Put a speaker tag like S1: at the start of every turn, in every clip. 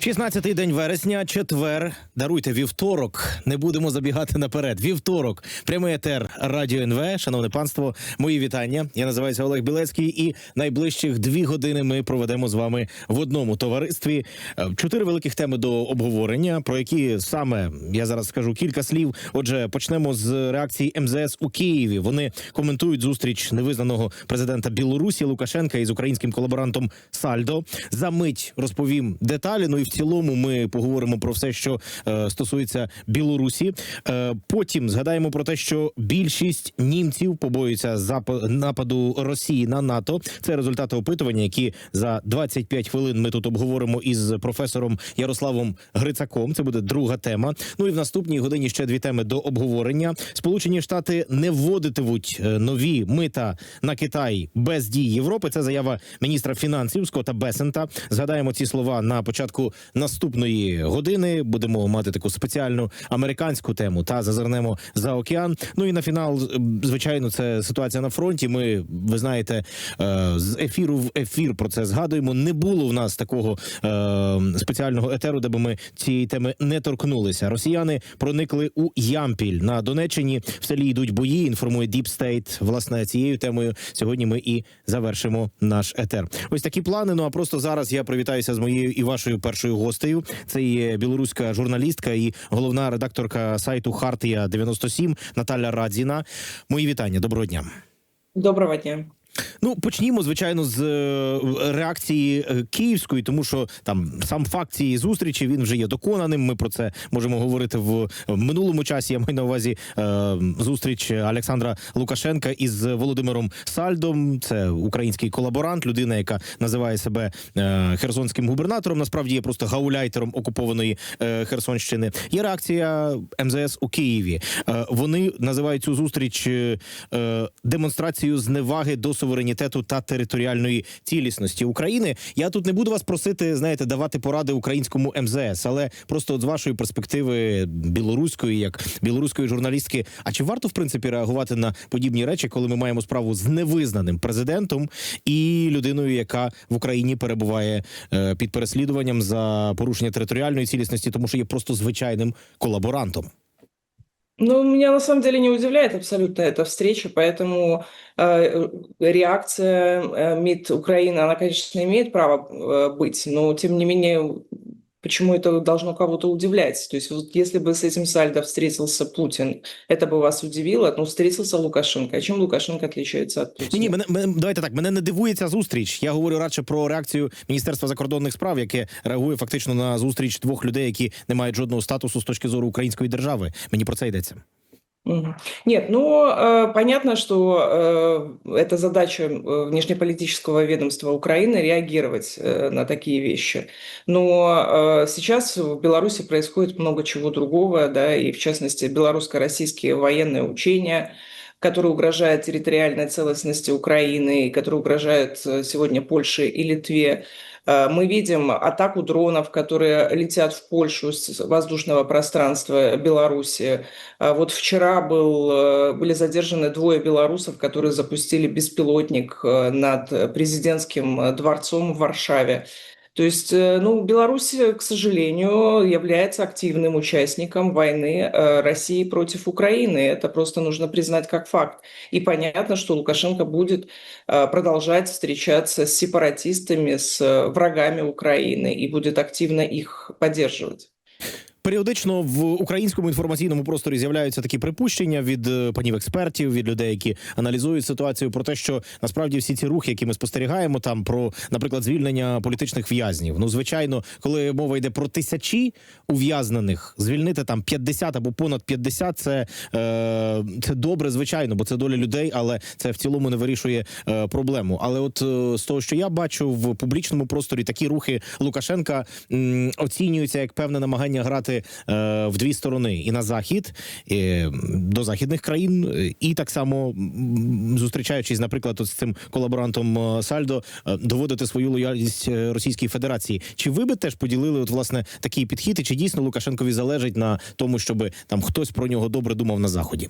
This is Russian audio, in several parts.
S1: 16-й день вересня, четвер. Даруйте вівторок. Не будемо забігати наперед. Вівторок, прямий етер Радіо НВ. Шановне панство, мої вітання. Я називаюся Олег Білецький, і найближчих дві години ми проведемо з вами в одному товаристві. Е, Чотири великих теми до обговорення, про які саме я зараз скажу кілька слів. Отже, почнемо з реакції МЗС у Києві. Вони коментують зустріч невизнаного президента Білорусі Лукашенка із українським колаборантом Сальдо. За мить розповім деталі. Ну і в цілому ми поговоримо про все, що е, стосується Білорусі. Е, потім згадаємо про те, що більшість німців побоюються нападу Росії на НАТО. Це результати опитування, які за 25 хвилин ми тут обговоримо із професором Ярославом Грицаком. Це буде друга тема. Ну і в наступній годині ще дві теми до обговорення. Сполучені Штати не вводитимуть е, нові мита на Китай без дій Європи. Це заява міністра фінансів Скотта Бесента. Згадаємо ці слова на початку наступної години. Будемо мати таку спеціальну американську тему та зазирнемо за океан. Ну і на фінал, е, звичайно, це ситуація на фронті. Ми ви знаєте, е, з ефіру в ефір про це згадуємо. Не було в нас такого е, спеціального етеру, де би ми цієї теми не торкнулися. Росіяни проникли у Ямпіль на Донеччині. В селі йдуть бої. Інформує Deep State. Власне цією темою сьогодні ми і завершимо наш етер. Ось такі плани. Ну а просто зараз я привітаюся з моєю і вашою першою гостею. Це є білоруська журналістка і головна редакторка сайту Хартія 97 Наталя Радзіна. Мої вітання. Доброго дня.
S2: Доброго дня.
S1: Ну почнімо звичайно з е, реакції е, київської, тому що там сам факт цієї зустрічі він вже є доконаним. Ми про це можемо говорити в минулому часі. Я маю на увазі е, зустріч Олександра Лукашенка із Володимиром Сальдом. Це український колаборант, людина, яка називає себе херсонським губернатором. Насправді є просто гауляйтером окупованої Херсонщини. Є реакція МЗС у Києві. Вони називають цю зустріч демонстрацією зневаги до суверенітету та територіальної цілісності України. Я тут не буду вас просити, знаєте, давати поради українському МЗС, але просто от з вашої перспективи білоруської, як білоруської журналістки, а чи варто в принципі реагувати на подібні речі, коли ми маємо справу з невизнаним президентом і людиною, яка в Україні перебуває е, під переслідуванням за порушення територіальної цілісності, тому що є просто звичайним колаборантом?
S2: Ну, меня на самом деле не удивляет абсолютно эта встреча, поэтому э, реакция э, МИД Украины, она, конечно, имеет право э, быть, но тем не менее, почему это должно кого-то удивлять? То есть вот если бы с этим сальдо встретился Путин, это бы вас удивило, но встретился Лукашенко. А чем Лукашенко отличается от Путина?
S1: Ні, ні, мене, мене давайте так. Мене не дивує ця зустріч. Я говорю радше про реакцію Міністерства закордонних справ, яке реагує фактично на зустріч двох людей, які не мають жодного статусу з точки зору української держави. Мені про це йдеться.
S2: Нет, ну, э, понятно, что э, это задача э, внешнеполитического ведомства Украины реагировать на такие вещи. Но сейчас в Беларуси происходит много чего другого, да, и в частности белорусско-российские военные учения, которые угрожают территориальной целостности Украины, и которые угрожают э, сегодня Польше и Литве. Э, Мы видим атаку дронов, которые летят в Польшу с воздушного пространства Беларуси. А Вот вчера был, э, были задержаны двое белорусов, которые запустили беспилотник э, над президентским э, дворцом в Варшаве. То есть, э, ну, Беларусь, э, к сожалению, является активным участником войны э, России против Украины. Это просто нужно признать как факт. И понятно, что Лукашенко будет продолжать встречаться с сепаратистами, с врагами Украины и будет активно их поддерживать.
S1: Періодично в українському інформаційному просторі з'являються такі припущення від е, панів експертів, від людей, які аналізують ситуацію, про те, що насправді всі ці рухи, які ми спостерігаємо, там про, наприклад, звільнення політичних в'язнів. Ну, звичайно, коли мова йде про тисячі ув'язнених, звільнити там 50 або понад 50 – це, е, це добре, звичайно, бо це доля людей, але це в цілому не вирішує е, проблему. Але от е, з того, що я бачу в публічному просторі, такі рухи Лукашенка м, оцінюються як певне намагання грати е, в дві сторони: і на захід і до західних країн, і так само зустрічаючись, наприклад, з цим колаборантом е, Сальдо, е, доводити свою лояльність Російській Федерації. Чи ви би теж поділили от власне такий підхід? І чи дійсно Лукашенкові залежить на тому, щоб там хтось про нього добре думав на заході?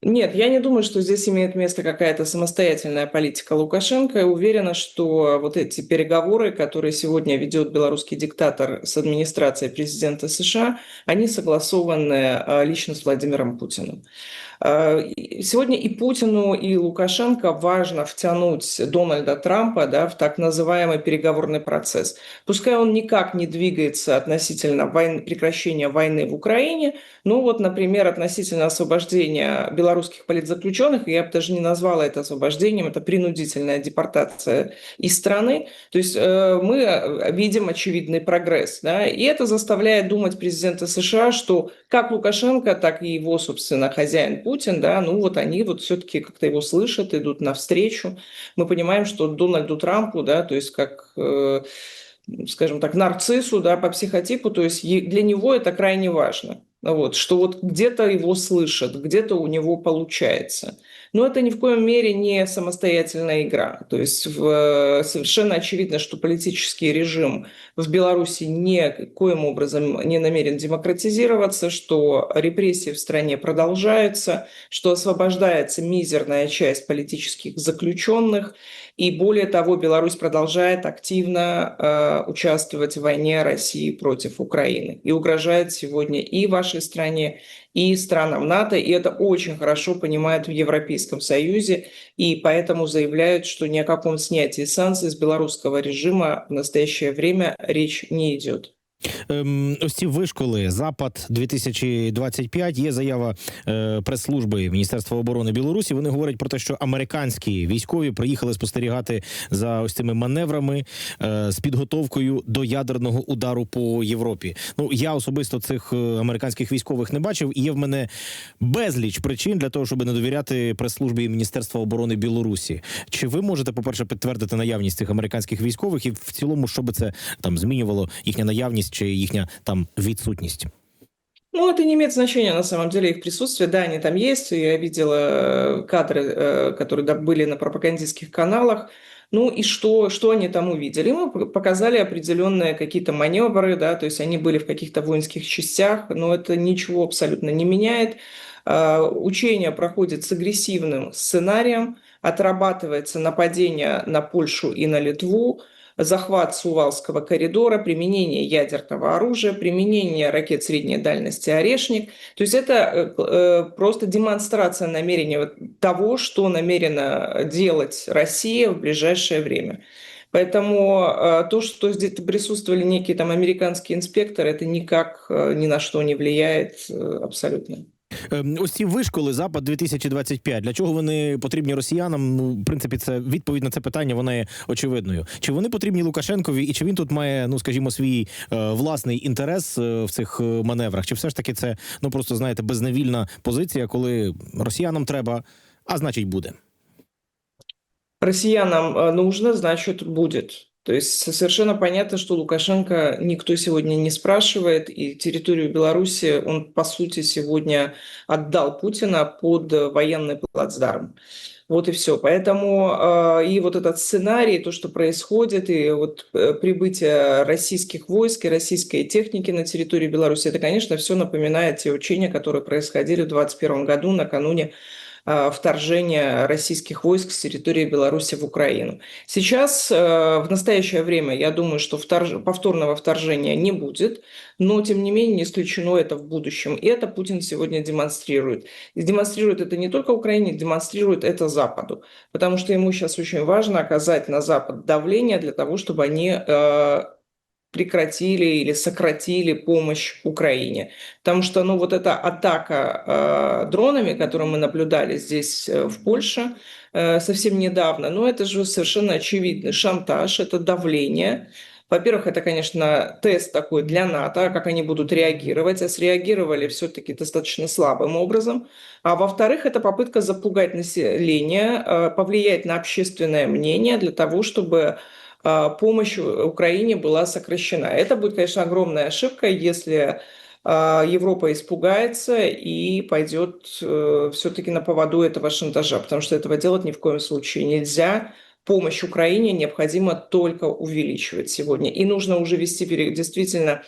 S2: Нет, я не думаю, что здесь имеет место какая-то самостоятельная политика Лукашенко. Я уверена, что вот эти переговоры, которые сегодня ведет белорусский диктатор с администрацией президента США, они согласованы а, лично с Владимиром Путиным. А, сегодня и Путину, и Лукашенко важно втянуть Дональда Трампа да, в так называемый переговорный процесс. Пускай он никак не двигается относительно войны, прекращения войны в Украине, но вот, например, относительно освобождения белорусских политзаключенных, я бы даже не назвала это освобождением, это принудительная депортация из страны. То есть э, мы э, видим очевидный прогресс. Да? И это заставляет думать президента США, что как Лукашенко, так и его, собственно, хозяин Путин, да, ну вот они вот все-таки как-то его слышат, идут навстречу. Мы понимаем, что Дональду Трампу, да, то есть как э, скажем так, нарциссу, да, по психотипу, то есть для него это крайне важно. Вот, что вот где-то его слышат, где-то у него получается. Но это ни в коем мере не самостоятельная игра. То есть в, совершенно очевидно, что политический режим в Беларуси никоим образом не намерен демократизироваться, что репрессии в стране продолжаются, что освобождается мизерная часть политических заключенных. И более того, Беларусь продолжает активно э, участвовать в войне России против Украины. И угрожает сегодня и вашей стране, и странам НАТО, и это очень хорошо понимают в Европейском Союзе, и поэтому заявляют, что ни о каком снятии санкций с белорусского режима в настоящее время речь не идет.
S1: Ем, ось ці вишколи запад 2025 Є заява е, прес-служби Міністерства оборони Білорусі. Вони говорять про те, що американські військові приїхали спостерігати за ось цими маневрами е, з підготовкою до ядерного удару по Європі. Ну я особисто цих е, американських військових не бачив, і є в мене безліч причин для того, щоб не довіряти прес-службі Міністерства оборони Білорусі. Чи ви можете, по перше, підтвердити наявність цих американських військових, і в цілому, що би це там змінювало їхня наявність? присутність чи їхня там відсутність?
S2: Ну, это не имеет значения на самом деле их присутствие. Да, они там есть. Я видела э, кадры, э, которые были на пропагандистских каналах. Ну и что, что они там увидели? Мы показали определенные какие-то маневры, да, то есть они были в каких-то воинских частях, но это ничего абсолютно не меняет. А, учение проходит с агрессивным сценарием, отрабатывается нападение на Польшу и на Литву, захват Сувалского коридора, применение ядерного оружия, применение ракет средней дальности «Орешник». То есть это э, э, просто демонстрация намерения того, что намерена делать Россия в ближайшее время. Поэтому э, то, что здесь присутствовали некие там американские инспекторы, это никак ни на что не влияет абсолютно.
S1: Ем, ось ці вишколи запад 2025 Для чого вони потрібні росіянам? Ну, в принципі, це відповідь на це питання. Вона є очевидною. Чи вони потрібні Лукашенкові, і чи він тут має, ну скажімо, свій е, власний інтерес е, в цих е, маневрах? Чи все ж таки це ну просто знаєте безневільна позиція, коли росіянам треба, а значить буде?
S2: Росіянам е, нужно, значить буде. То есть совершенно понятно, что Лукашенко никто сегодня не спрашивает, и территорию Беларуси он, по сути, сегодня отдал Путина под военный плацдарм. Вот и все. Поэтому э, и вот этот сценарий, то, что происходит, и вот э, прибытие российских войск и российской техники на территории Беларуси, это, конечно, все напоминает те учения, которые происходили в 2021 году накануне вторжения российских войск с территории Беларуси в Украину. Сейчас, э, в настоящее время, я думаю, что вторж... повторного вторжения не будет, но, тем не менее, не исключено это в будущем. И это Путин сегодня демонстрирует. И демонстрирует это не только Украине, демонстрирует это Западу, потому что ему сейчас очень важно оказать на Запад давление для того, чтобы они э, прекратили или сократили помощь Украине. Потому что ну, вот эта атака э, дронами, которую мы наблюдали здесь э, в Польше э, совсем недавно, ну это же совершенно очевидный шантаж, это давление. Во-первых, это, конечно, тест такой для НАТО, как они будут реагировать, а среагировали все-таки достаточно слабым образом. А во-вторых, это попытка запугать население, э, повлиять на общественное мнение для того, чтобы помощь Украине была сокращена. Это будет, конечно, огромная ошибка, если а, Европа испугается и пойдет э, все-таки на поводу этого шантажа, потому что этого делать ни в коем случае нельзя. Помощь Украине необходимо только увеличивать сегодня. И нужно уже вести действительно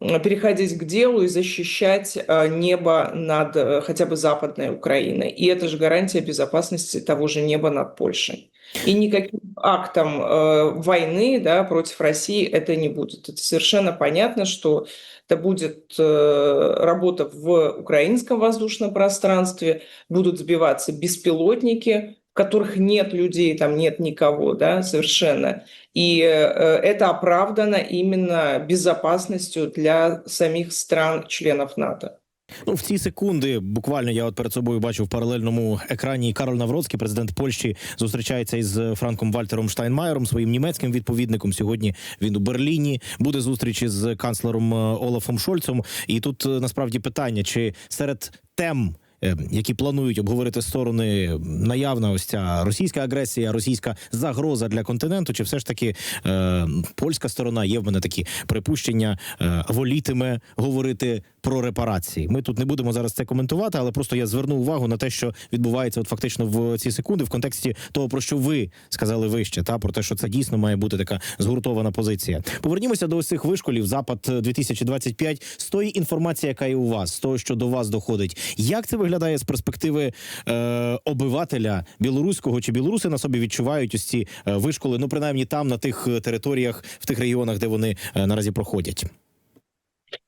S2: переходить к делу и защищать небо над хотя бы Западной Украиной. И это же гарантия безопасности того же неба над Польшей. И никаким актом э, войны да, против России это не будет. Это совершенно понятно, что это будет э, работа в украинском воздушном пространстве, будут сбиваться беспилотники, в которых нет людей, там нет никого, да, совершенно. И э, это оправдано именно безопасностью для самих стран-членов НАТО.
S1: Ну, в ці секунди буквально я от перед собою бачу в паралельному екрані Карл Навроцький, президент Польщі, зустрічається із Франком Вальтером Штайнмайером, своїм німецьким відповідником. Сьогодні він у Берліні буде зустріч з канцлером е, Олафом Шольцом. І тут е, насправді питання: чи серед тем. Е, які планують обговорити сторони наявна ось ця російська агресія, російська загроза для континенту, чи все ж таки е, польська сторона є в мене такі припущення, е, волітиме говорити про репарації. Ми тут не будемо зараз це коментувати, але просто я зверну увагу на те, що відбувається, от фактично в ці секунди, в контексті того, про що ви сказали вище, та про те, що це дійсно має бути така згуртована позиція. Повернімося до ось цих вишколів. Запад 2025 з тої інформації, яка є у вас, з того, що до вас доходить. Як це виглядає з перспективи е, обивателя білоруського чи білоруси на собі відчувають ось ці е, вишколи? Ну принаймні там на тих територіях, в тих регіонах, де вони е, наразі проходять.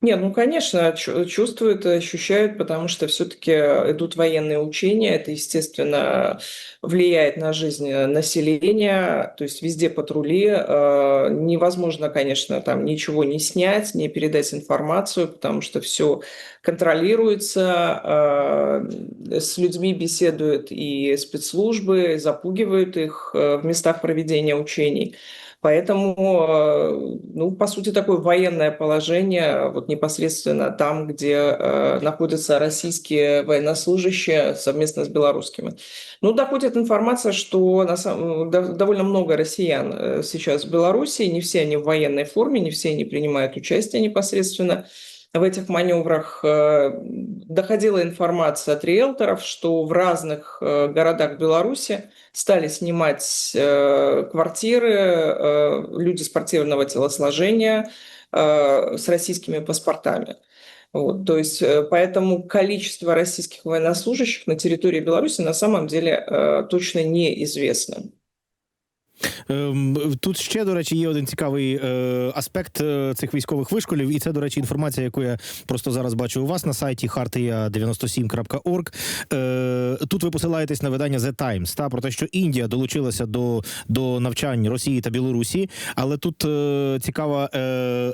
S2: Нет, ну, конечно, чувствуют, ощущают, потому что все-таки идут военные учения, это, естественно, влияет на жизнь населения, то есть везде патрули, э, невозможно, конечно, там ничего не снять, не передать информацию, потому что все контролируется, э, с людьми беседуют и спецслужбы, запугивают их э, в местах проведения учений. Поэтому, э, ну, по сути, такое военное положение вот непосредственно там, где э, находятся российские военнослужащие совместно с белорусскими. Ну, доходит информация, что на самом, довольно много россиян э, сейчас в Беларуси, не все они в военной форме, не все они принимают участие непосредственно в этих маневрах. Э, доходила информация от риэлторов, что в разных городах Беларуси стали снимать э, квартиры э, люди спортивного телосложения э, с российскими паспортами. Вот, то есть, поэтому количество российских военнослужащих на территории Беларуси на самом деле точно неизвестно.
S1: Ем, тут ще до речі є один цікавий е, аспект е, цих військових вишколів, і це, до речі, інформація, яку я просто зараз бачу у вас на сайті hartia97.org. Е, Тут ви посилаєтесь на видання The Times, та про те, що Індія долучилася до до навчань Росії та Білорусі, але тут цікава е,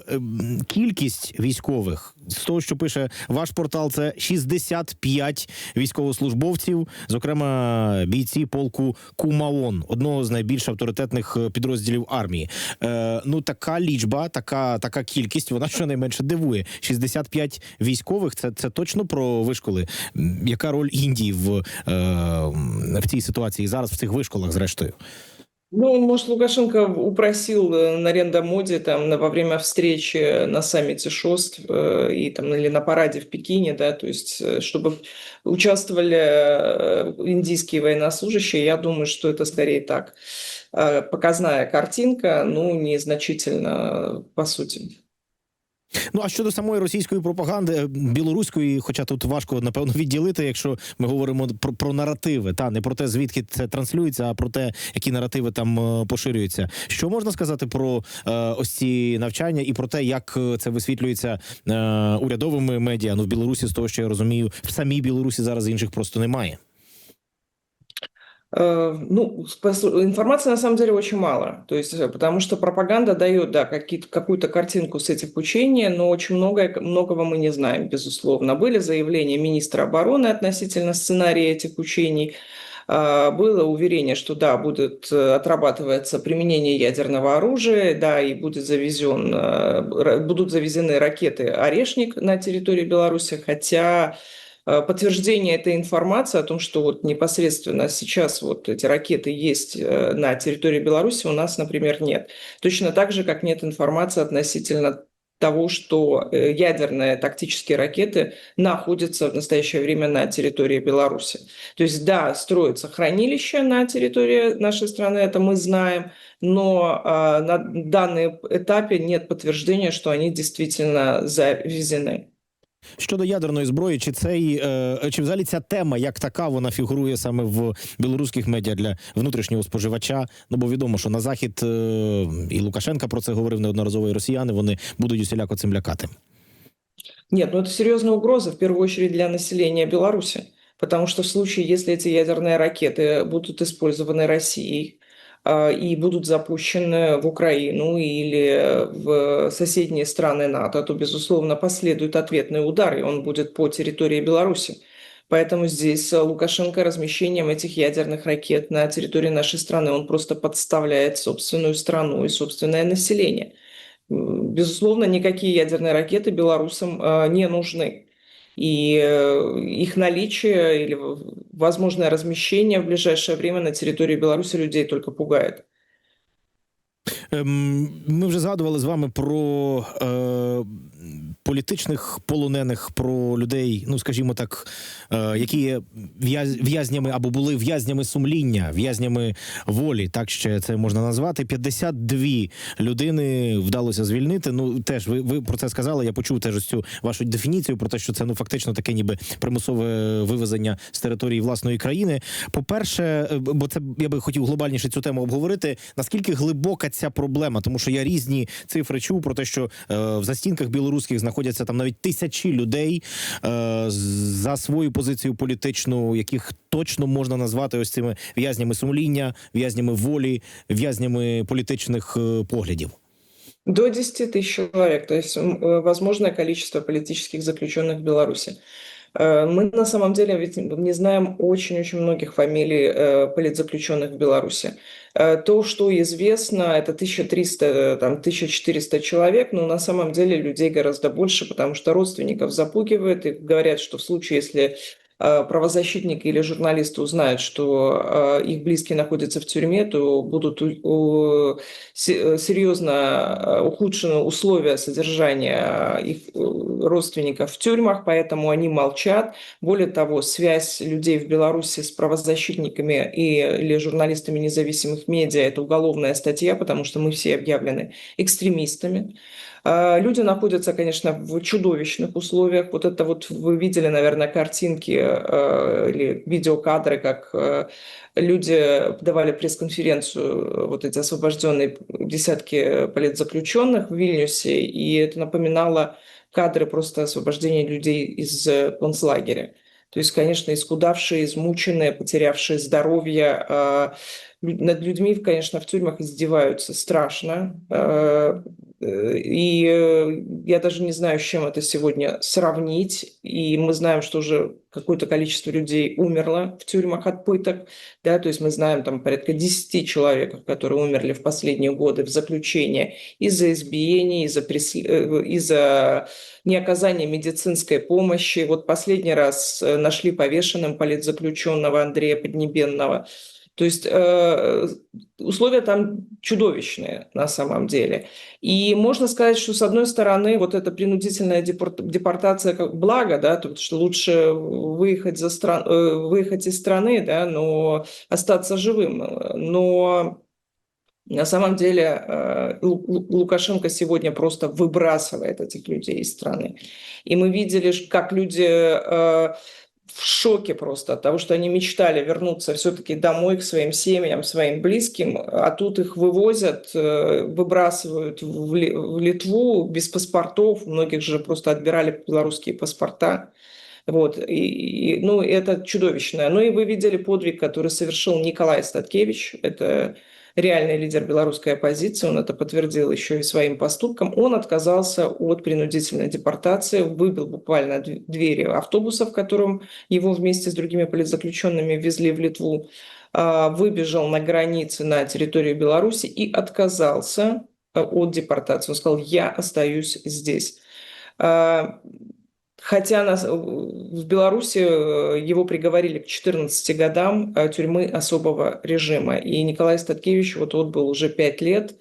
S1: кількість військових з того, що пише ваш портал, це 65 військовослужбовців, зокрема бійці полку Кумаон, одного з найбільш авторитетних е, підрозділів армії. Е, Ну така лічба, така така кількість, вона щонайменше дивує. 65 військових. Це це точно про вишколи. Яка роль Індії в, е, в цій ситуації зараз в цих вишколах, зрештою?
S2: Ну, может, Лукашенко упросил э, на Рендомоде там на, во время встречи на саммите ШОСТ э, и там или на параде в Пекине, да, то есть э, чтобы участвовали э, индийские военнослужащие, я думаю, что это скорее так э, показная картинка, ну, незначительно по сути.
S1: Ну а щодо самої російської пропаганди, е, білоруської, хоча тут важко напевно відділити, якщо ми говоримо про про наративи, та не про те, звідки це транслюється, а про те, які наративи там е, поширюються. Що можна сказати про е, ось ці навчання і про те, як е, це висвітлюється е, урядовими медіа? Ну в Білорусі з того, що я розумію, в самій Білорусі зараз інших просто немає.
S2: Э, ну, информации на самом деле очень мало. То есть, э, потому что пропаганда дает, да, какую-то картинку с этих учений, но очень многое, многого мы не знаем, безусловно. Были заявления министра обороны относительно сценария этих учений. А, было уверение, что да, будет э, отрабатываться применение ядерного оружия, да, и будет завезен, будут завезены ракеты «Орешник» на территории Беларуси, хотя Э, подтверждение этой информации о том, что вот непосредственно сейчас вот эти ракеты есть э, на территории Беларуси, у нас, например, нет. Точно так же, как нет информации относительно того, что э, ядерные тактические ракеты находятся в настоящее время на территории Беларуси. То есть, да, строится хранилище на территории нашей страны, это мы знаем, но а, на данном этапе нет подтверждения, что они действительно завезены.
S1: Щодо ядерної зброї, чи цей е, чи взагалі ця тема як така вона фігурує саме в білоруських медіа для внутрішнього споживача? Ну бо відомо, що на захід е, і Лукашенка про це говорив неодноразово, і росіяни вони будуть усіляко цим лякати.
S2: Нет, ну это серьезная угроза, в первую очередь для населения Беларуси. Потому что в случае, если эти ядерные ракеты будут использованы Россией, а, И будут запущены в Украину или в соседние страны НАТО, то, безусловно, последует ответный удар, и он будет по территории Беларуси. Поэтому здесь Лукашенко размещением этих ядерных ракет на территории нашей страны, он просто подставляет собственную страну и собственное население. Безусловно, никакие ядерные ракеты белорусам а, не нужны и э, их наличие или возможное размещение в ближайшее время на территории Беларуси людей только пугает.
S1: Ми вже згадували з вами про е, політичних полонених, про людей, ну скажімо так, е, які є в'яз- в'язнями або були в'язнями сумління, в'язнями волі, так ще це можна назвати. 52 людини вдалося звільнити. Ну теж ви, ви про це сказали. Я почув теж цю вашу дефініцію про те, що це ну фактично таке, ніби примусове вивезення з території власної країни. По-перше, е, бо це я би хотів глобальніше цю тему обговорити. Наскільки глибока ця проблема? Тому що я різні цифри чув про те, що е, в застінках білоруських знаходяться там навіть тисячі людей е, за свою позицію політичну, яких точно можна назвати ось цими в'язнями сумління, в'язнями волі, в'язнями політичних е, поглядів.
S2: До 10 тысяч человек, то есть м, э, возможное количество политических заключенных в Беларуси. Э, Мы на самом деле ведь не знаем очень-очень многих фамилий э, политзаключенных в Беларуси. Э, То, что известно, это 1300, э, там, 1400 человек, но на самом деле людей гораздо больше, потому что родственников запугивают и говорят, что в случае, если э, правозащитники или журналисты узнают, что э, их близкие находятся в тюрьме, то будут э, серьезно ухудшены условия содержания их родственников в тюрьмах, поэтому они молчат. Более того, связь людей в Беларуси с правозащитниками и, или журналистами независимых медиа – это уголовная статья, потому что мы все объявлены экстремистами. А, Люди находятся, конечно, в чудовищных условиях. Вот это вот вы видели, наверное, картинки э, или видеокадры, как э, люди давали пресс-конференцию, э, вот эти освобожденные десятки политзаключенных в Вильнюсе, и это напоминало кадры просто освобождения людей из концлагеря. То есть, конечно, исхудавшие, измученные, потерявшие здоровье, лю- над людьми, конечно, в тюрьмах издеваются страшно. Э, И э, я даже не знаю, с чем это сегодня сравнить. И мы знаем, что уже какое-то количество людей умерло в тюрьмах от пыток. Да, то есть мы знаем там порядка 10 человек, которые умерли в последние годы в заключении из-за избиений, из-за, прес- э, из-за неоказания медицинской помощи. Вот последний раз нашли повешенным политзаключенного Андрея Поднебенного. То есть э, условия там чудовищные на самом деле. И можно сказать, что с одной стороны вот эта принудительная депорт- депортация как благо, да, то, что лучше выехать, за стран, э, выехать из страны, да, но остаться живым. Но на самом деле э, Лу- Лу- Лукашенко сегодня просто выбрасывает этих людей из страны. И мы видели, как люди в шоке просто от того, что они мечтали вернуться все-таки домой к своим семьям, своим близким, а тут их вывозят, э, выбрасывают в Ли- в Литву без паспортов, многих же просто отбирали белорусские паспорта. Вот, и, и, ну, это чудовищное. Ну и вы видели подвиг, который совершил Николай Статкевич, это реальный лидер белорусской оппозиции, он это подтвердил еще и своим поступком. Он отказался от принудительной депортации, выбил буквально дв- двери автобуса, в котором его вместе с другими политзаключенными везли в Литву, а, выбежал на границе на территорию Беларуси и отказался э, от депортации. Он сказал, я остаюсь здесь. Хотя нас, э, в Беларуси э, его приговорили к 14 годам э, тюрьмы особого режима. И Николай Статкевич вот отбыл уже 5 лет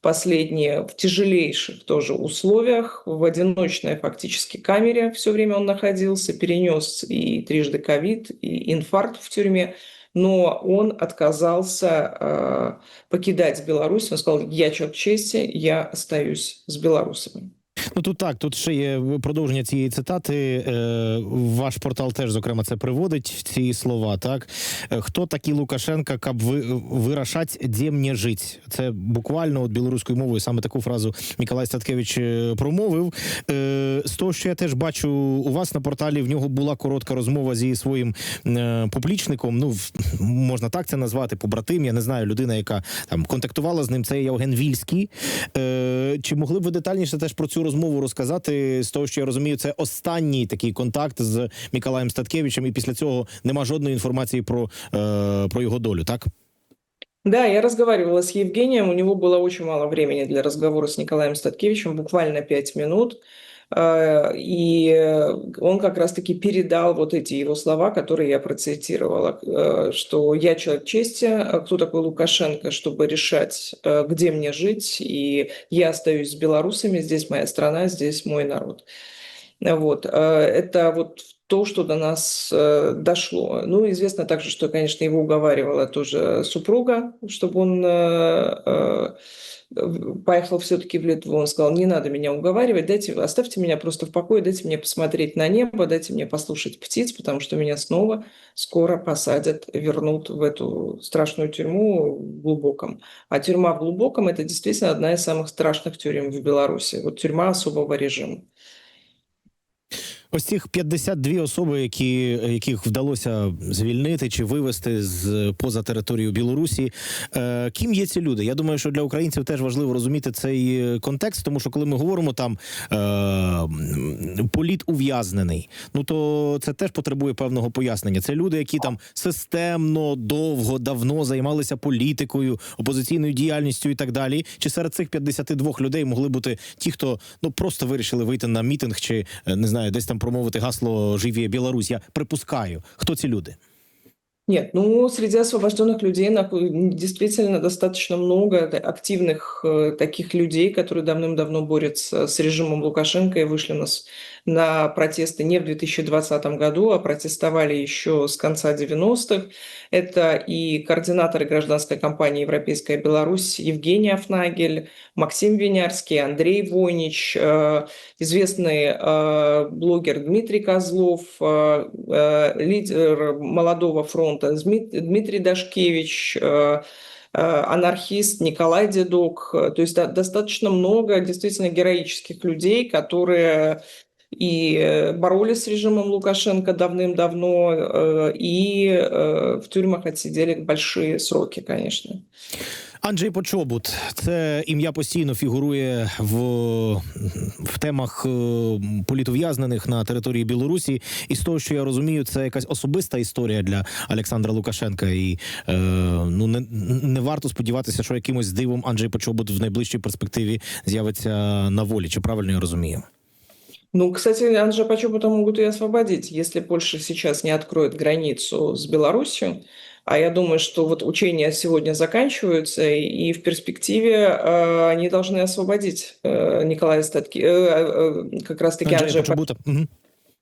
S2: последние в тяжелейших тоже условиях, в одиночной фактически камере все время он находился, перенес и трижды ковид, и инфаркт в тюрьме, но он отказался э, покидать Беларусь. Он сказал, я человек чести, я остаюсь с белорусами.
S1: Ну тут так, тут ще є продовження цієї цитати. Е, ваш портал теж, зокрема, це приводить ці слова. Так Е, хто такі Лукашенка, каб ви вирашать, де мені жить? Це буквально от білоруською мовою саме таку фразу Миколай Статкевич е, промовив. Е, з того, що я теж бачу у вас на порталі, в нього була коротка розмова зі своїм е, поплічником. Ну можна так це назвати, побратим. Я не знаю, людина, яка там контактувала з ним. Це Євген Вільський. Е, чи могли б ви детальніше теж про цю розмову розказати? З того, що я розумію, це останній такий контакт з Миколаєм Статкевичем, і після цього нема жодної інформації про, е, про його долю, так?
S2: Да, я разговаривала с Евгением, у него было очень мало времени для разговора с Николаем Статкевичем, буквально пять минут. Э, И он как раз-таки передал вот эти его слова, которые я процитировала, э, что я человек чести, а кто такой Лукашенко, чтобы решать, э, где мне жить, и я остаюсь с белорусами, здесь моя страна, здесь мой народ. Вот. Это вот то, что до нас э, дошло. Ну, известно также, что, конечно, его уговаривала тоже супруга, чтобы он э, э, поехал все-таки в Литву. Он сказал, не надо меня уговаривать, дайте, оставьте меня просто в покое, дайте мне посмотреть на небо, дайте мне послушать птиц, потому что меня снова скоро посадят, вернут в эту страшную тюрьму в Глубоком. А тюрьма в Глубоком – это действительно одна из самых страшных тюрем в Беларуси. Вот тюрьма особого режима.
S1: Ось цих 52 особи, які, яких вдалося звільнити чи вивести з поза територію Білорусі. Е, ким є ці люди? Я думаю, що для українців теж важливо розуміти цей контекст, тому що коли ми говоримо там е, політ ув'язнений, ну то це теж потребує певного пояснення. Це люди, які там системно, довго, давно займалися політикою, опозиційною діяльністю і так далі. Чи серед цих 52 людей могли бути ті, хто ну просто вирішили вийти на мітинг, чи е, не знаю, десь там промовити гасло Живіє Білорусь? Я припускаю, хто ці люди?
S2: Нет, ну, среди освобожденных людей наху- действительно достаточно много т- активных э, таких людей, которые давным-давно борются с режимом Лукашенко и вышли на, с- на протесты не в 2020 году, а протестовали еще с конца 90-х. Это и координаторы гражданской кампании «Европейская Беларусь» Евгений Афнагель, Максим Винярский, Андрей Войнич, э, известный э, блогер Дмитрий Козлов, э, лидер молодого фронта Дмитрий Дашкевич, анархист Николай Дедок. То есть до- достаточно много действительно героических людей, которые и э, боролись с режимом Лукашенко давным-давно, э, и э, в тюрьмах отсидели большие сроки, конечно.
S1: Анджей Почобут, це ім'я постійно фігурує в, в темах е, політов'язнених на території Білорусі. І з того, що я розумію, це якась особиста історія для Олександра Лукашенка. І е, ну не, не варто сподіватися, що якимось дивом Анджей Почобут в найближчій перспективі з'явиться на волі. Чи правильно я розумію?
S2: Ну, кстати, Анжа Почобота могут и освободить, если Польша сейчас не откроет границу с Беларусью. А я думаю, что вот учения сегодня заканчиваются, и в перспективе э, они должны освободить э, Николая Статки, э, э, как раз-таки
S1: Анджея Почобута. Угу.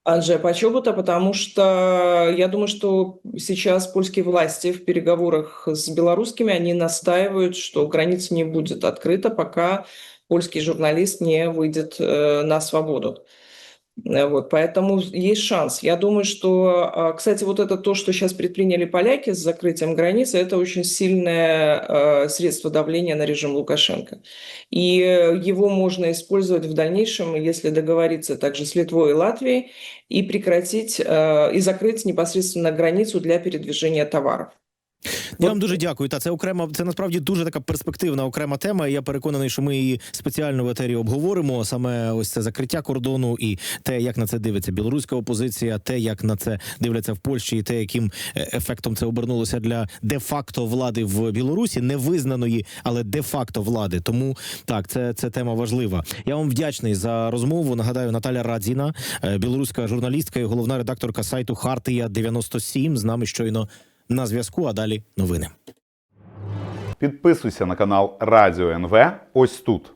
S2: Анджея потому что я думаю, что сейчас польские власти в переговорах с белорусскими, они настаивают, что граница не будет открыта, пока польский журналист не выйдет э, на свободу. Вот, поэтому есть шанс. Я думаю, что, а, кстати, вот это то, что сейчас предприняли поляки с закрытием границы, это очень сильное э, средство давления на режим Лукашенко. И э, его можно использовать в дальнейшем, если договориться также с Литвой и Латвией, и прекратить, э, и закрыть непосредственно границу для передвижения товаров.
S1: Я вам дуже дякую. Та це окрема, це насправді дуже така перспективна окрема тема. і Я переконаний, що ми її спеціально в етері обговоримо. Саме ось це закриття кордону і те, як на це дивиться білоруська опозиція, те, як на це дивляться в Польщі, і те, яким е, ефектом це обернулося для де-факто влади в Білорусі, не визнаної, але де-факто влади. Тому так, це, це тема важлива. Я вам вдячний за розмову. Нагадаю, Наталя Радзіна, е, білоруська журналістка і головна редакторка сайту Хартія 97 з нами щойно на зв'язку. А далі новини.
S3: Підписуйся на канал Радіо НВ ось тут.